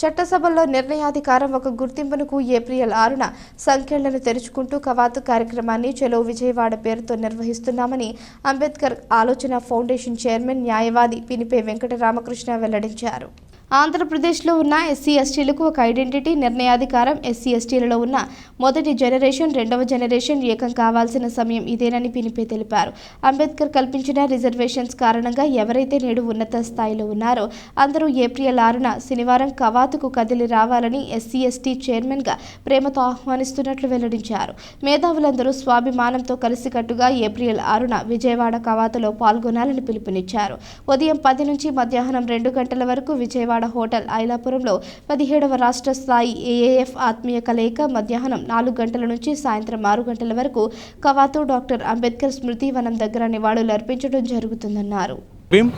చట్టసభల్లో నిర్ణయాధికారం ఒక గుర్తింపునకు ఏప్రిల్ ఆరున సంఖ్యలను తెరుచుకుంటూ కవాతు కార్యక్రమాన్ని చెలో విజయవాడ పేరుతో నిర్వహిస్తున్నామని అంబేద్కర్ ఆలోచన ఫౌండేషన్ చైర్మన్ న్యాయవాది పినిపే వెంకట రామకృష్ణ వెల్లడించారు. ఆంధ్రప్రదేశ్లో ఉన్న ఎస్సీ ఎస్టీలకు ఒక ఐడెంటిటీ నిర్ణయాధికారం. ఎస్సీ ఎస్టీలలో ఉన్న మొదటి జనరేషన్ రెండవ జనరేషన్ ఏకం కావాల్సిన సమయం ఇదేనని పినిపే తెలిపారు. అంబేద్కర్ కల్పించిన రిజర్వేషన్స్ కారణంగా ఎవరైతే నేడు ఉన్నత స్థాయిలో ఉన్నారో అందరూ ఏప్రిల్ ఆరున శనివారం కవాతుకు కదిలి రావాలని ఎస్సీ ఎస్టీ చైర్మన్గా ప్రేమతో ఆహ్వానిస్తున్నట్లు వెల్లడించారు. మేధావులందరూ స్వాభిమానంతో కలిసికట్టుగా ఏప్రిల్ ఆరున విజయవాడ కవాతులో పాల్గొనాలని పిలుపునిచ్చారు. ఉదయం పది నుంచి మధ్యాహ్నం రెండు గంటల వరకు విజయవాడ హోటల్ ఐలాపురంలో పదిహేడవ రాష్ట్ర స్థాయి ఏఏఎఫ్ ఆత్మీయ కలయిక మధ్యాహ్నం నాలుగు గంటల నుంచి సాయంత్రం ఆరు గంటల వరకు కవాతు డాక్టర్ అంబేద్కర్ స్మృతి వనం దగ్గర నివాళులు అర్పించడం జరుగుతుందన్నారు. భీమ్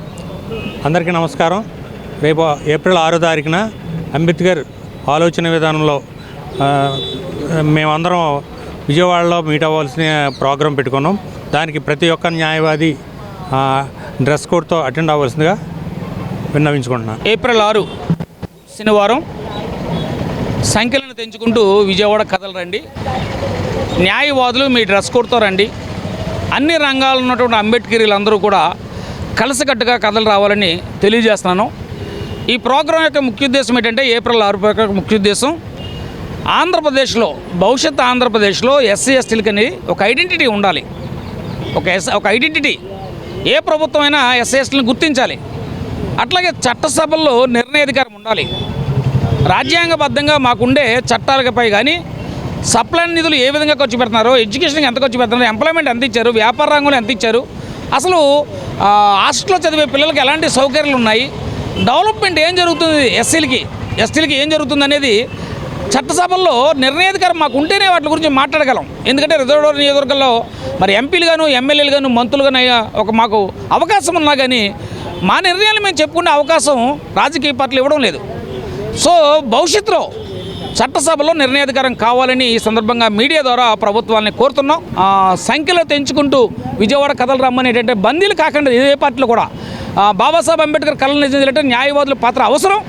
అందరికీ నమస్కారం. రేపు ఏప్రిల్ ఆరో తారీఖున అంబేద్కర్ ఆలోచన విధానంలో మేమందరం విజయవాడలో మీట్ అవ్వాల్సిన ప్రోగ్రాం పెట్టుకున్నాం. దానికి ప్రతి ఒక్క న్యాయవాది డ్రెస్ కోడ్తో అటెండ్ అవ్వాల్సిందిగా విన్నవించుకుంటున్నాను ఏప్రిల్ ఆరు శనివారం. సంఖ్యలను తెంచుకుంటూ విజయవాడ కథలు రండి. న్యాయవాదులు మీ డ్రెస్ కోడ్తో రండి. అన్ని రంగాల్లో ఉన్నటువంటి అంబేద్కరీలందరూ కూడా కలిసికట్టుగా కథలు రావాలని తెలియజేస్తున్నాను. ఈ ప్రోగ్రాం యొక్క ముఖ్య ఉద్దేశం ఏంటంటే ఏప్రిల్ ఆరు యొక్క ముఖ్య ఉద్దేశం ఆంధ్రప్రదేశ్లో భవిష్యత్ ఆంధ్రప్రదేశ్లో ఎస్సీ ఎస్టీలకని ఒక ఐడెంటిటీ ఉండాలి. ఒక ఎస్ ఒక ఐడెంటిటీ. ఏ ప్రభుత్వమైనా ఎస్సీ ఎస్టీలను గుర్తించాలి. అట్లాగే చట్టసభల్లో నిర్ణయాధికారం ఉండాలి. రాజ్యాంగబద్ధంగా మాకుండే చట్టాలపై కానీ సప్లై నిధులు ఏ విధంగా ఖర్చు పెడుతున్నారు ఎడ్యుకేషన్కి ఎంత ఖర్చు పెడుతున్నారు ఎంప్లాయ్మెంట్ ఎంత ఇచ్చారు వ్యాపార రంగంలో ఎంత ఇచ్చారు అసలు హాస్టల్లో చదివే పిల్లలకి ఎలాంటి సౌకర్యాలు ఉన్నాయి డెవలప్మెంట్ ఏం జరుగుతుంది ఎస్సీలకి ఎస్టీలకి ఏం జరుగుతుంది అనేది చట్టసభల్లో నిర్ణయాధికారం మాకు ఉంటేనే వాటి గురించి మాట్లాడగలం. ఎందుకంటే రిజర్వ్ నియోజకవర్గంలో మరి ఎంపీలు గాను ఎమ్మెల్యేలు గాను మంత్రులు గాను ఒక మాకు అవకాశం ఉన్నా కానీ మా నిర్ణయాలు మేము చెప్పుకునే అవకాశం రాజకీయ పార్టీలు ఇవ్వడం లేదు. సో భవిష్యత్తులో చట్టసభలో నిర్ణయాధికారం కావాలని ఈ సందర్భంగా మీడియా ద్వారా ప్రభుత్వాన్ని కోరుతున్నాం. సంఖ్యలో తెంచుకుంటూ విజయవాడ కథలు రమ్మనేటంటే బందీలు కాకుండా ఏ పార్టీలు కూడా. బాబాసాహెబ్ అంబేద్కర్ కళలు నిజంటే న్యాయవాదుల పాత్ర అవసరం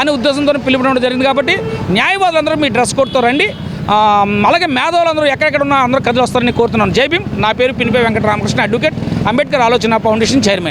అనే ఉద్దేశంతో పిలుపునడం జరిగింది కాబట్టి న్యాయవాదులందరూ మీ డ్రెస్ కోడ్తో రండి. అలాగే మేధావులందరూ ఎక్కడెక్కడ ఉన్నా అందరూ కథలు వస్తారని కోరుతున్నాను. జైభీం నా పేరు Pinipe Venkata Ramakrishna advocate. Ambedkar Alochana foundation chairman.